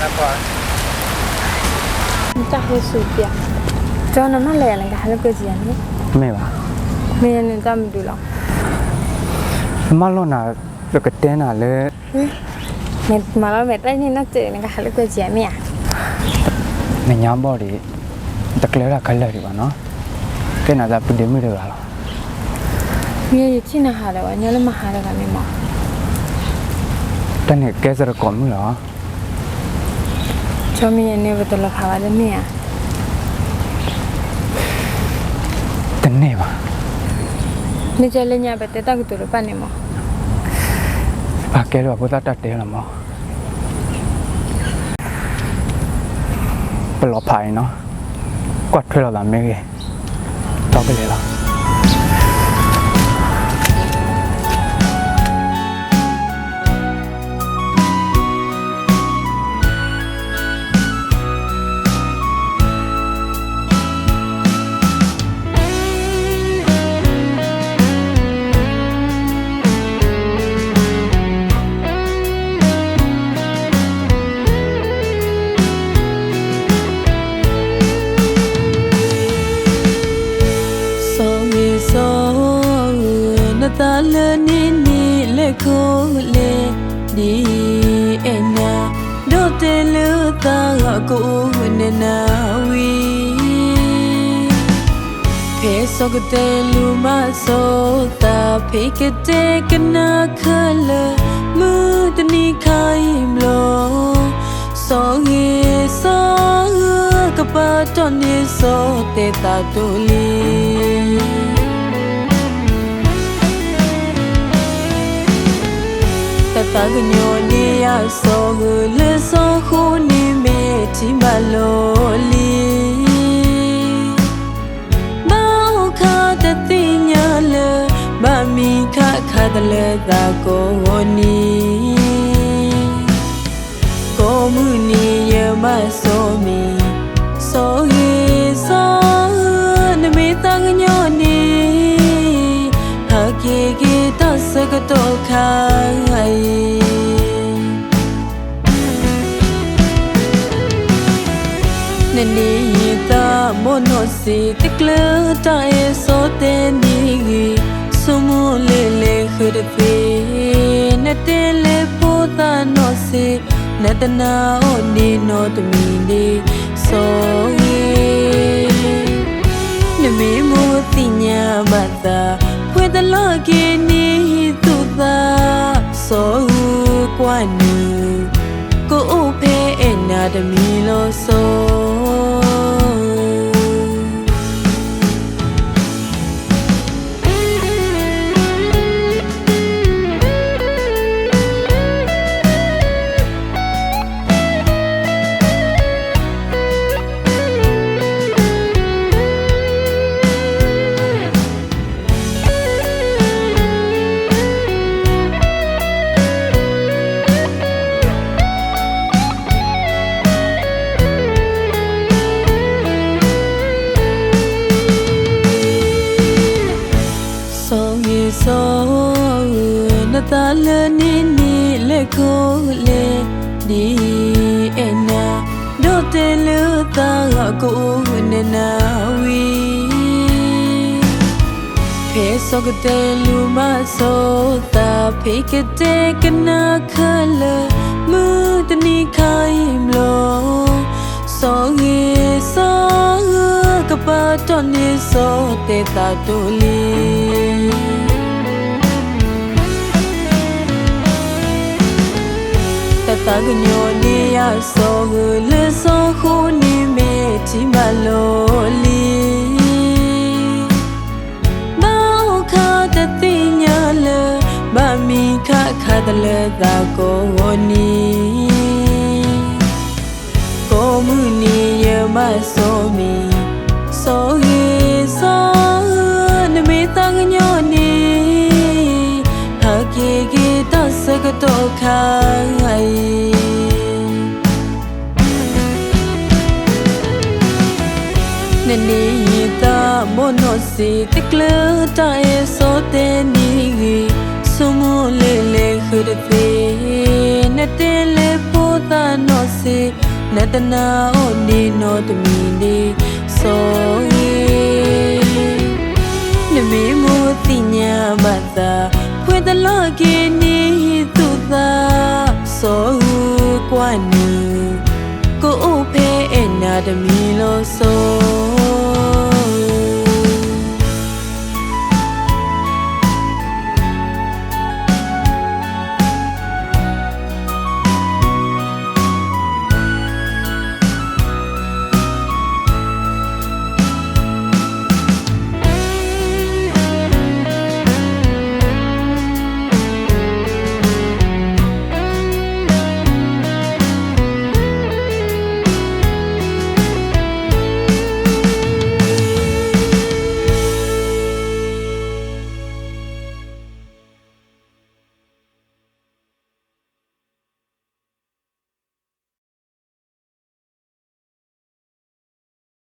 Napal. Muchas gracias. ကျွန်တော်နမလဲရလိုက်တာဟယ်လိုကိုကြည့်ရနေမေပါမင်းနဲ့တမ်းတူလားအမလွန်နာလကတဲနာလေမင်းမလာမတိုင်းနေနတဲ့ငါဟယ်လိုကိုကြည့်ရနေမညာဘော်ဒီတကလဲရခက်လက်ဒီပါနော်ကဲနာသာပူတယ်မိတယ်ပါလားမင်းရချင်းနာဟာလေဝညာလည်းမဟာလည်းကမင်းမတနေ့ကဲစရကောမလား ကျွန်မင်းနဲ့ဘယ်တော့ခါပါလဲမင်းတနေ့ပါနေကြလည်းညပဲတက်တက်တူလို့ပတ်နေမဘာကဲတော့ဘုဒ္ဓ လေဒီအနာဒိုတဲလူတာကိုဝနနာဝီဖေစောကတဲလူမဆိုတာဖေကတဲကနာခလမူတနီခိုင်မလို့ဆုံးရဆုံးကပတ်တော်နေဆိုတဲ့တာတူလီ တတကညိုနေရဆိုဟူလဆိုခုနေမေတီမလိုလီမောခတတိညာလမမီခခဒလေတာကိုဝနီကိုမှုနီယမဆိုမီဆိုဟီဆိုနမေ နိုစီတကလတာယေဆိုတဲ့နီဂီဆုမလေလေခရဖေနတဲလေပိုတာနိုစီနတနာအိုနီနိုတမီနီဆိုဟီနမေမိုတိညာမတာဖွေတလကေနီသူသာဆိုကွာနူကိုအိုဖဲ တလနေနေလက်ကိုလေဒီအနာဒိုတဲလူတာကိုဝနနာဝီဖေစောကတဲလူမဆိုတာဖေကတဲကနာခလမူတနီခိုင်မလို့ဆိုရဆိုကပတ်တော်နေဆိုတဲ့တာတူလီ တတကညိုနေရဆိုဟူလဆိုခုနေမေတီမလိုလီမောခတတိညာလဗမီခခဒလေ ဆကတော့ခိုင်နနီတာမနိုစီတကလတာယေဆိုတဲ့နီဂီဆုမလေလေခရဖေနတဲလေပိုတာနိုစီနတနာအိုနေနောတမီနေဆိုရေနမေမိုတိညာမတာဖွေတလောကေ ကွာနီကိုအိုဖဲအနာတမီလို့ဆို